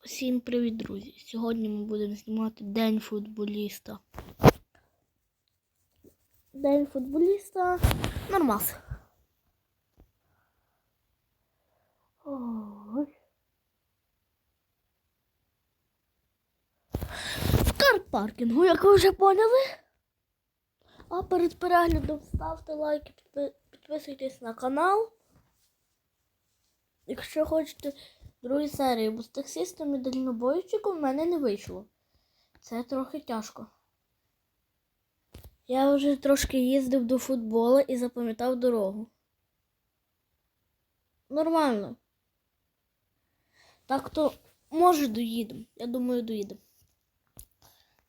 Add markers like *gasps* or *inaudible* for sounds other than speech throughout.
Всім привіт, друзі! Сьогодні ми будемо знімати День футболіста. День футболіста нормас. Ой. В карпаркінгу, як ви вже поняли. А перед переглядом ставте лайки, підпи- підписуйтесь на канал. Якщо хочете другої серії, бо з таксистом і дальнобойщиком в мене не вийшло. Це трохи тяжко. Я вже трошки їздив до футболу і запам'ятав дорогу. Нормально. Так то може доїдемо. Я думаю, доїдемо.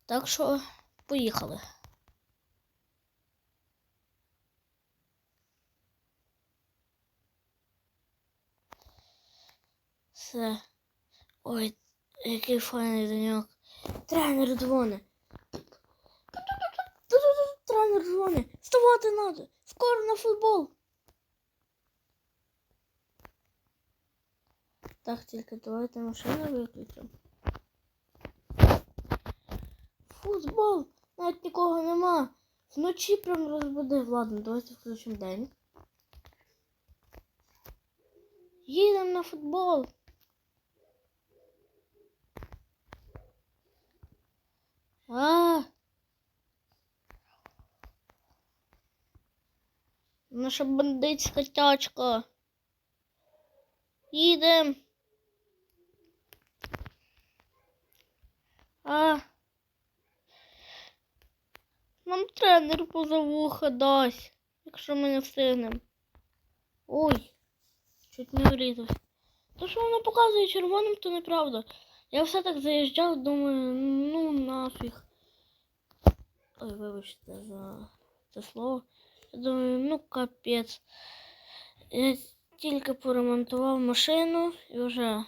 Так що поїхали. Все. Ой, який файний денек. Тренер дзвони. Тренер дзвони. Вставати надо. Скоро на футбол. Так, тільки давайте машину виключимо. Футбол! Навіть нікого нема. Вночі прям розбудив. Ладно, давайте включимо день. Їдемо на футбол. А. Наша бандитська тячка. Їдем. А. Нам тренер поза вуха дасть, якщо ми не встигнемо. Ой, чуть не врізався. То, що вона показує червоним, то неправда. Я все так заїжджав, думаю, ну нафіг. Ой, вибачте за це слово. Я думаю, ну капець. Я тільки поремонтував машину і вже.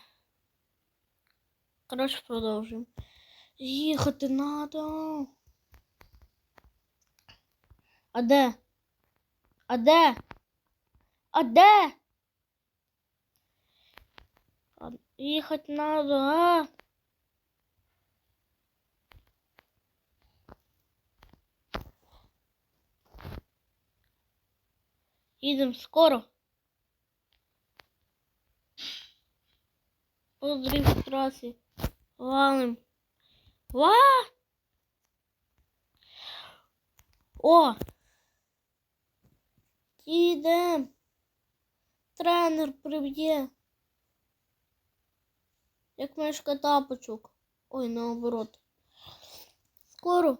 Коротше, продовжуємо. Їхати надо. А де? А де? А де? Їхати надо, а? Їдемо скоро. По дрифт. Валим. Ва! О! Їдем. Тренер приб'є. Як мешка тапочок. Ой, наоборот. Скоро.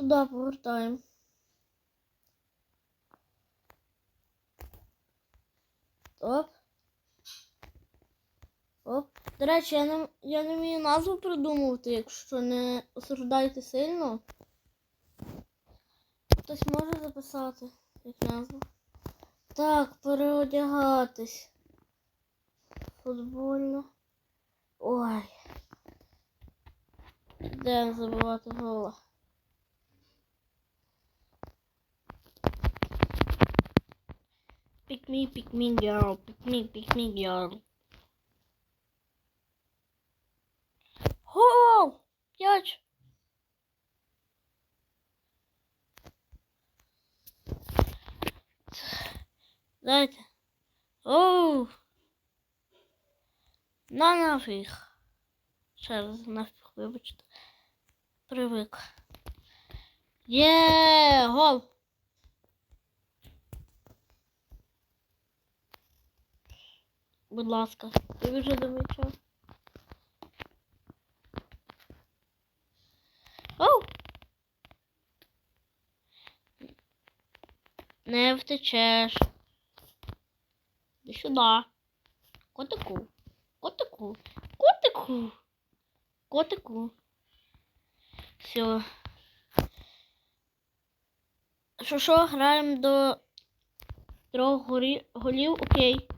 Туди повертаємо. Оп. Оп. До речі, я не, я не вмію назву придумувати, якщо не осуждайте сильно. Хтось може записати як назву. Так, переодягатись. Футбольно. Ой. Де забивати гола? Pick me, pick me, girl. Pick me, pick me, girl. Гол! П'ять! Дайте. Оу! На нафіг. Ще раз нафіг, вибачте. Привик. Є, гол! Будь ласка, ти вже м'яча. Оу! Не втечеш. Іди сюди. Котику. Котику. Котику. Котику. Все. Що що, граємо до трьох голів, окей.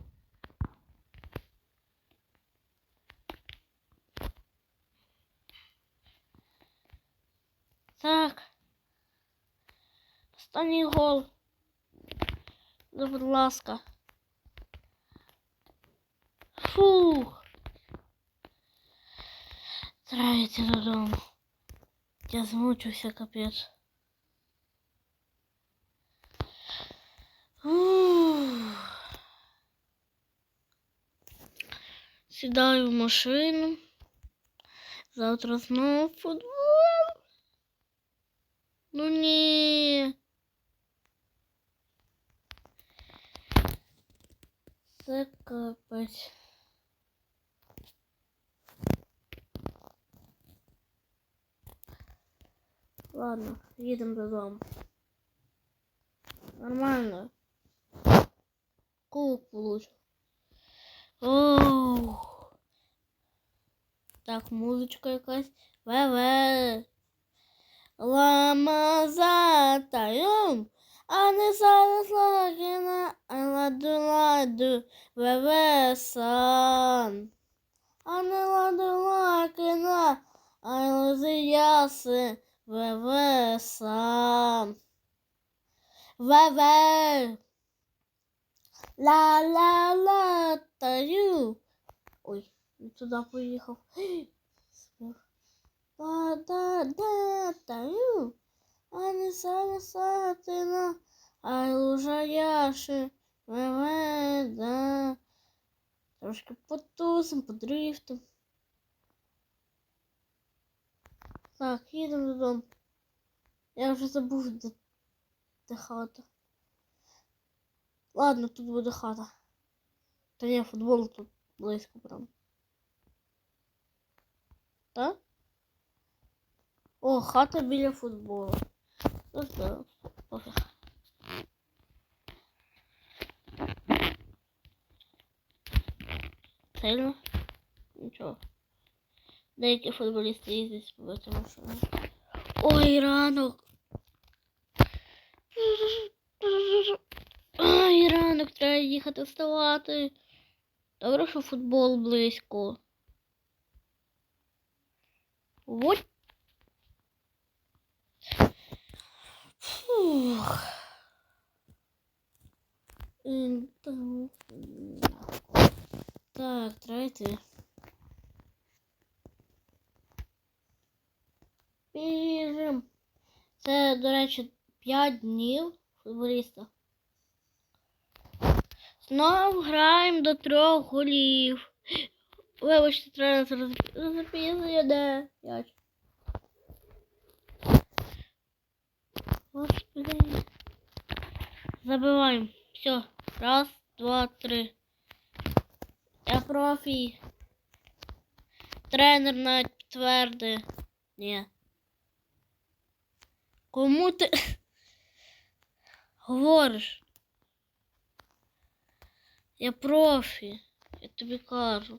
Так. Останній гол. Ну, будь ласка. Фух. Треба йти додому. Я змучився капець. Ух. Сідаю в машину. Завтра знову футбол. Ну ні. Це капець. Ладно, їдемо додому. Нормально. Кубок получу. Оу. Так, музичка якась. Ве-ве. Лама затаєм, а не зараз лагіна, а ладу ладу, ве-ве сан. А не ладу лакина, а лози яси, ве-ве Ла-ла-ла, таю. Ой, не поїхав. Таю. А не сатина, а лужа яши. Да. Трошки потусим, подрифтом. Так, їдемо додому. Я вже забув, де, де хата. Ладно, тут буде хата. Та ні, футбол тут близько прям. Так? О, хата біля футболу. Пофіг. Сильно? Нічого. Деякі футболісти їздять з побитими машинами. Ой, ранок. Ай, ранок, треба їхати вставати. Добре, що футбол близько. Вот. Фух. М. Так, треба йти. Біжим. Це, до речі, 5 днів футболіста. Знову граємо до трьох голів. Вибачте, треба запізує, де п'ять. Господи. Забиваємо. Все. Раз, два, три. Я профі. Тренер навіть підтвердив. Ні. Кому ти говориш? Я профі. Я тобі кажу.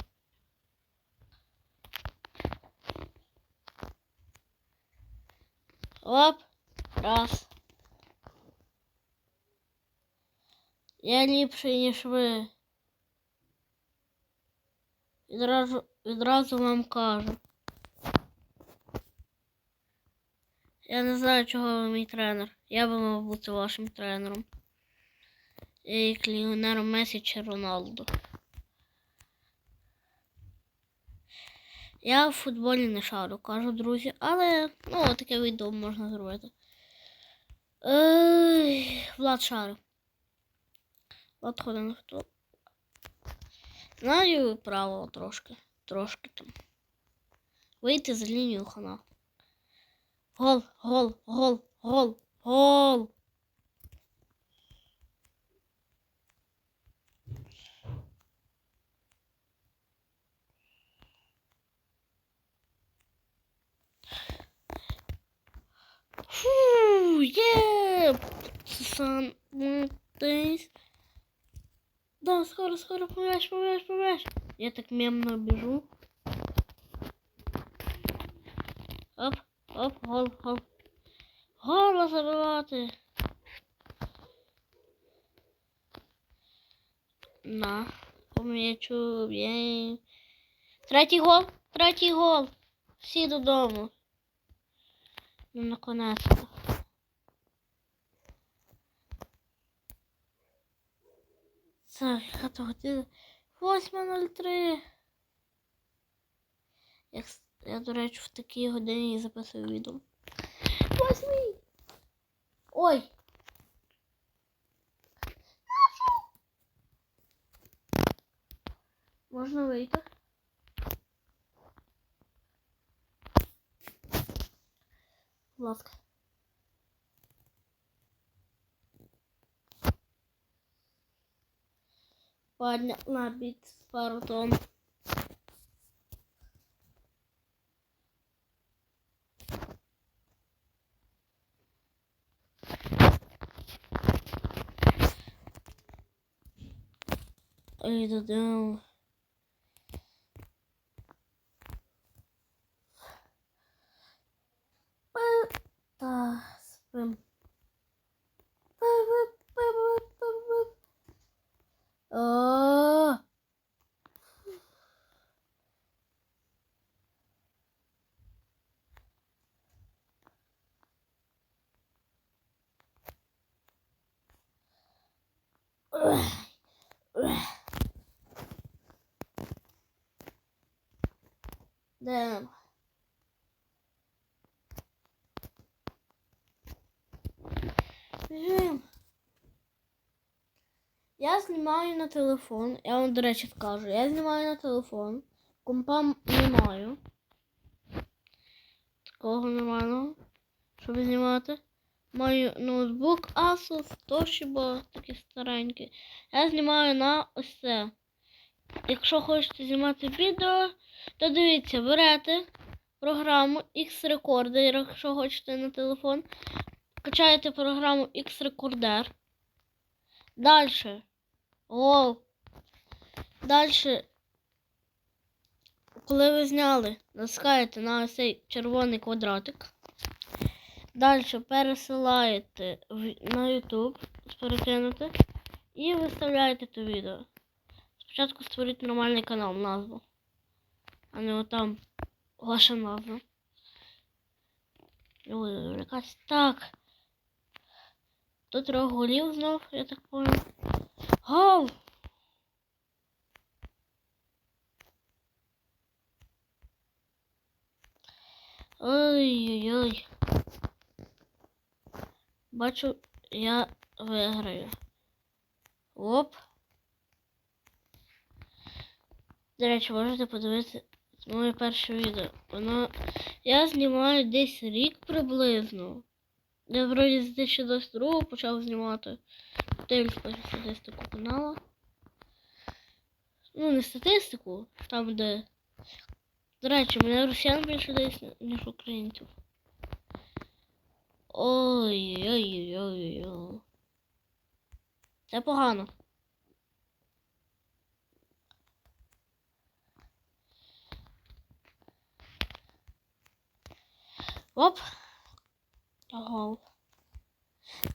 Оп. Раз. Я ліпший, ніж ви. Відразу, відразу вам кажу. Я не знаю, чого ви мій тренер. Я би мав бути вашим тренером. Як Ліонером Месі чи Роналду. Я в футболі не шарю, кажу, друзі, але ну, таке відео можна зробити. Ей, Влад шарю. Влад ходить на футбол. Знаю правило трошки. Трошки там. Вийти за лінію хана. Гол, гол, гол, гол, гол. Фу, є! Десь. Да, скоро, скоро, пом'яш, пом'яш, пом'яш. Я так мемно біжу. Оп, оп, гол, гол. Гола забивати. На, по м'ячу, б'є. Третій гол, третій гол. Всі додому. Ну, наконец-то. Яка то година. 8.03. Я, кс- я, до речі, в такій годині записую відео. Восьмий! Ой! Можна вийти? Будь ласка. Падня на біт пардон. Ой, додому. Пи- Та спим. Пи-пи-пи-пи-пи-пи. А. Ой. Ой. Де? Біжим. Я знімаю на телефон. Я вам, до речі, скажу. Я знімаю на телефон. Компа не маю. Такого нормального. Щоб знімати. Маю ноутбук Asus Toshiba, такий старенький. Я знімаю на ось це. Якщо хочете знімати відео, то дивіться, берете програму X-Recorder, якщо хочете на телефон. Качаєте програму X-Recorder. Дальше. О. Дальше. Коли ви зняли, натискаєте на ось цей червоний квадратик. Далі пересилаєте на YouTube, перекинути і виставляєте то відео. Спочатку створіть нормальний канал, назву. А не отам ваша назва. Буду відволікатися. Так. До трьох голів знов, я так понял. Гол! Ой-ой-ой. Бачу, я виграю. Оп. До речі, можете подивитися моє перше відео. Воно. Я знімаю десь рік приблизно. Я вроді з 2022 почав знімати. Дивлюсь статистику каналу. Ну, не статистику, там де. До речі, мене росіян більше десь, ніж українців. Ой-ой-ой-ой-ой. Це погано. Оп. Гол.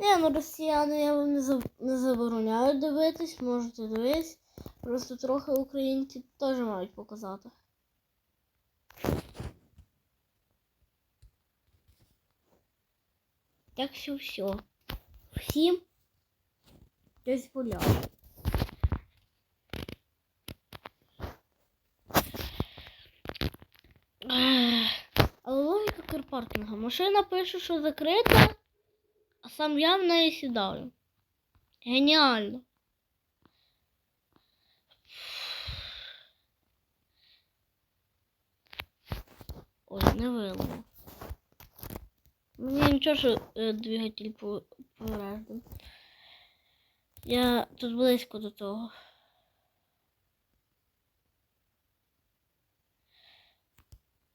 Не, ну росіяни я вам не, за... не забороняю дивитись, можете дивитись. Просто трохи українці теж мають показати. Так що все. Всім дозволяю. Ех, Але логіка карпаркінга. Машина пише, що закрита, а сам я в неї сідаю. Геніально. Ой, не вилимо. Мені нічого, що е, двигатель по- Я тут близько до того.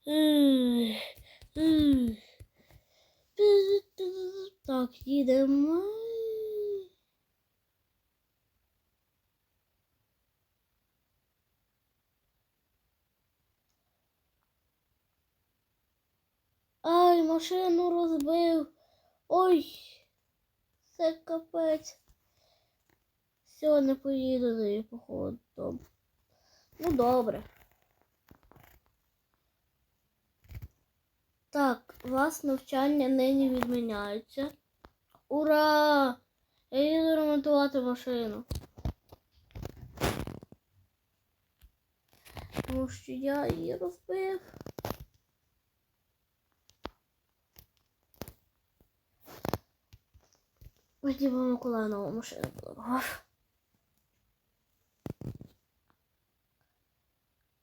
Ех, ех. Так, їдемо. Ай, машину розбив. Ой, це капець. Все, не поїду її, походу. Ну, добре. Так, у вас навчання нині відміняється. Ура! Я їду ремонтувати машину. Тому що я її розбив. Ось Діма Миколаївна машину подарував.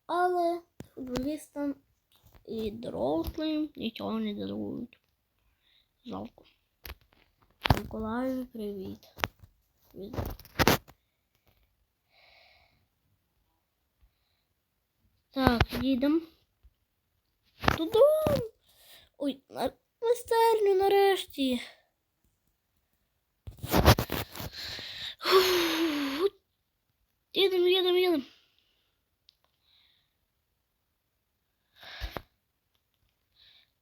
Але футболістам і дорослим нічого не дарують. Жалко. Миколаєві привіт. Від... Так, їдемо. Додому. Ой, на майстерню нарешті. Їдемо, їдемо, їдемо.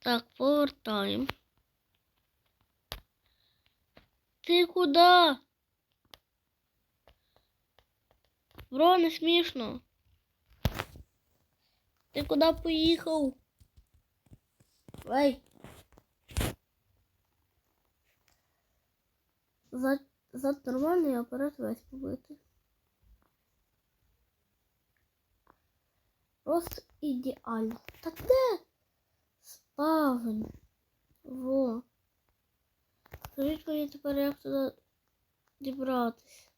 Так, повертаємо. Ти куди? Бро, не смішно. Ти куди поїхав? Ей. Зад, зад нормальний, а вперед весь побитий. Просто ідеально. Та де? Спавн. Во. Скажіть мені тепер, як туди дібратись.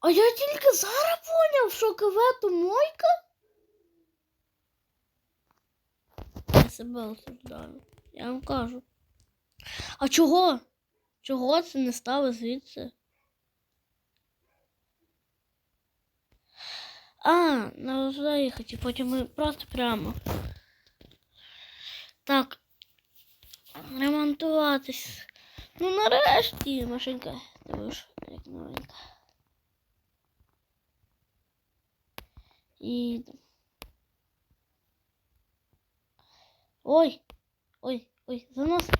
А я тільки зараз поняв, що КВ то мойка. Я себе осуждаю. Я вам кажу. А чого? Чого це не ставить звідси? А, сюди і потім ми просто прямо. Так. Ремонтуватись. Ну нарешті машинка. Дивиш, як новенька. І. Ой! Ой, ой, занос.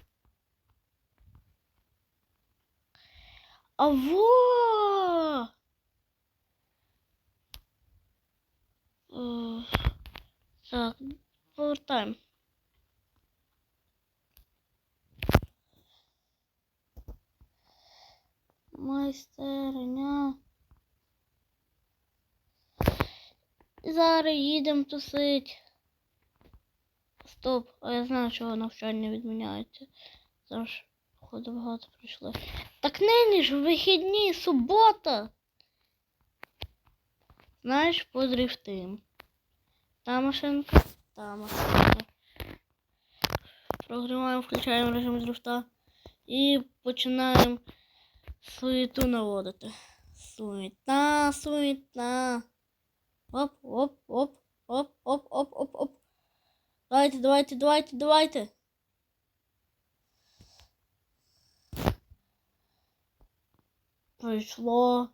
А во! Е, Так, повертаємо. Майстерня. Зараз їдемо тусить. Стоп, а я знаю, чого навчання відміняється. Зараз, походу, багато прийшло. Так нині ж вихідні, субота. Знаєш, подрифтим. Та машинка, та машинка. Прогріваємо, включаємо режим дрифта і починаємо суету наводити. Суета, суета. Оп, оп, оп, оп, оп, оп, оп, оп. Давайте, давайте, давайте, давайте. Пройшло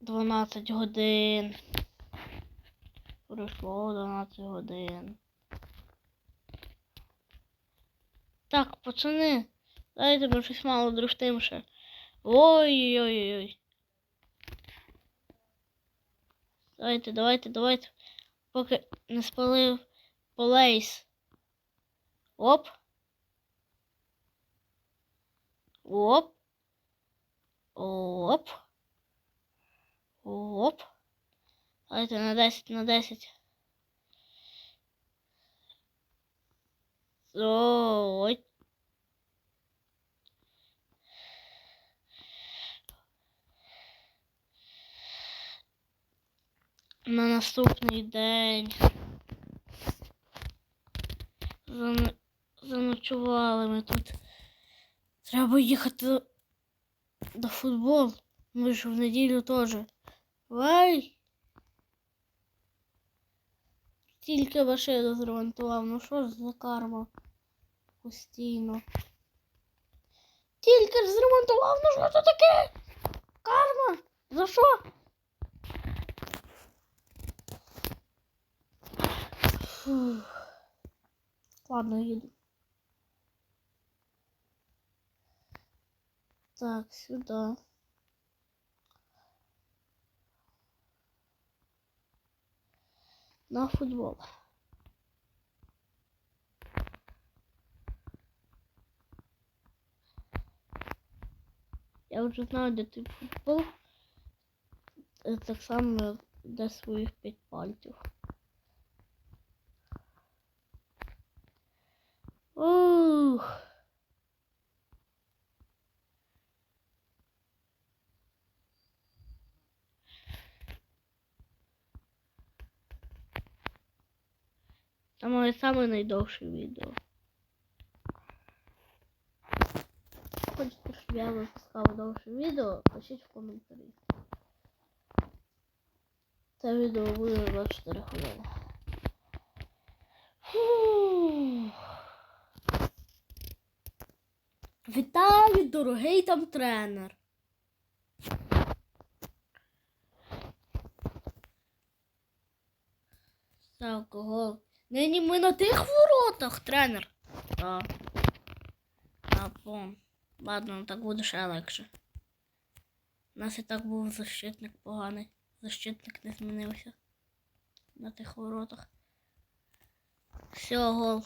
12 годин. Пройшло 12 годин. Так, пацани, дайте ми щось мало дрифтим ще. Ой-ой-ой. Давайте, давайте, давайте. Поки не спалив полейс. Оп. Оп. Оп. Оп. Давайте на 10, на 10. Ой. На наступний день. Зан... Заночували ми тут. Треба їхати до футболу. Ми ж в неділю теж. Вай! Тільки машину зремонтував. Ну що ж за карма? Постійно. Тільки ж зремонтував, ну що це таке? Карма? За що? Фух. Ладно, їду. Так, сюда. На футбол. Я вже знаю, де той футбол. так само для своїх п'ять пальців. Моє саме найдовше відео. Хочете, щоб я випускав довше відео, пишіть в коментарі. Це відео буде 24 хвилини. Вітаю, дорогий там тренер. Це алкоголь. Нині ми на тих воротах, тренер. А, пом. Ладно, ну так буде ще легше. У нас і так був защитник поганий. Защитник не змінився. На тих воротах. Все, гол.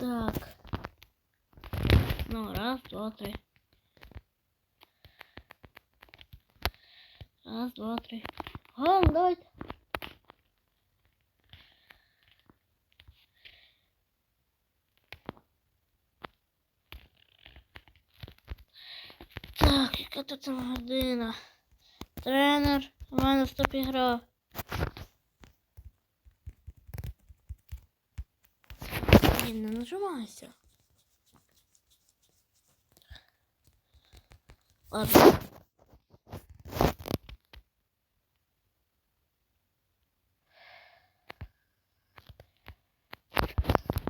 Так. Ну, раз, два, три. Раз, два, три. Гол, давайте. Так, яка тут там година? Тренер, у мене стоп ігра. Блін, не нажимайся. Ладно.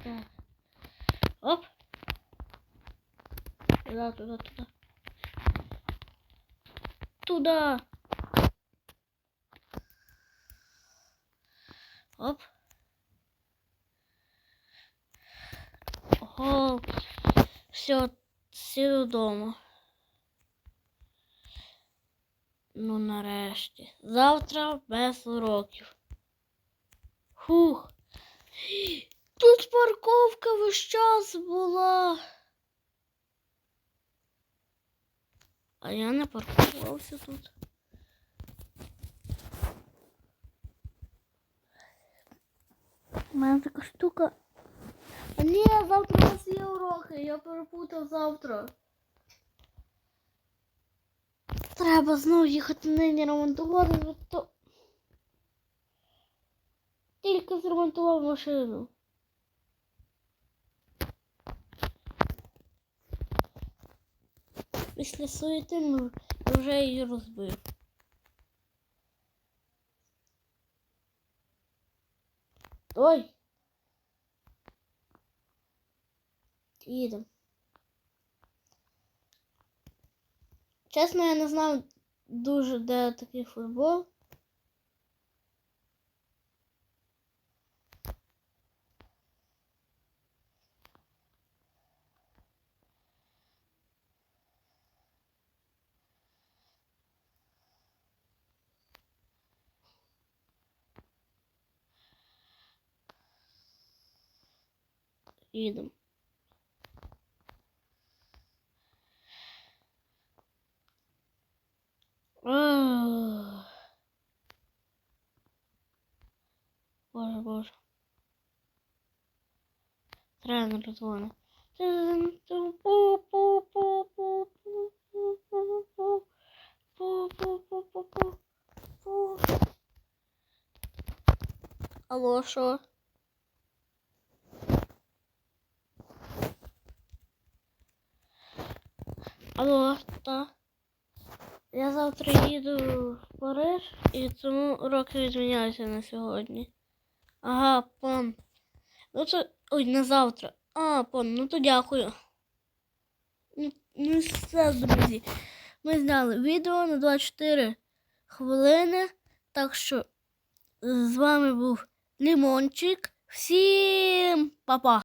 Так. Оп. Туда, туда, туда. Туда. Оп. Ого. Все, всі додому. Ну, нарешті. Завтра без уроків. Фух. *gasps* Тут парковка весь час була. А я не паркувався тут. У мене така штука. А ні, завтра у нас є уроки, я перепутав завтра. Треба знову їхати нині ремонтувати, то тільки зремонтував машину. Після суєти ми вже її розбив. Ой! Їдемо. Чесно, я не знав дуже, де такий футбол. Їдемо. Боже, боже. Тренер дзвонить. Алло, що? Алло, та. Я завтра їду в Париж і тому уроки відміняються на сьогодні. Ага, пан. Ну то. Ой, на завтра. А, пан, ну то дякую. Ну, ну все, друзі. Ми зняли відео на 24 хвилини. Так що з вами був Лімончик. Всім па-па!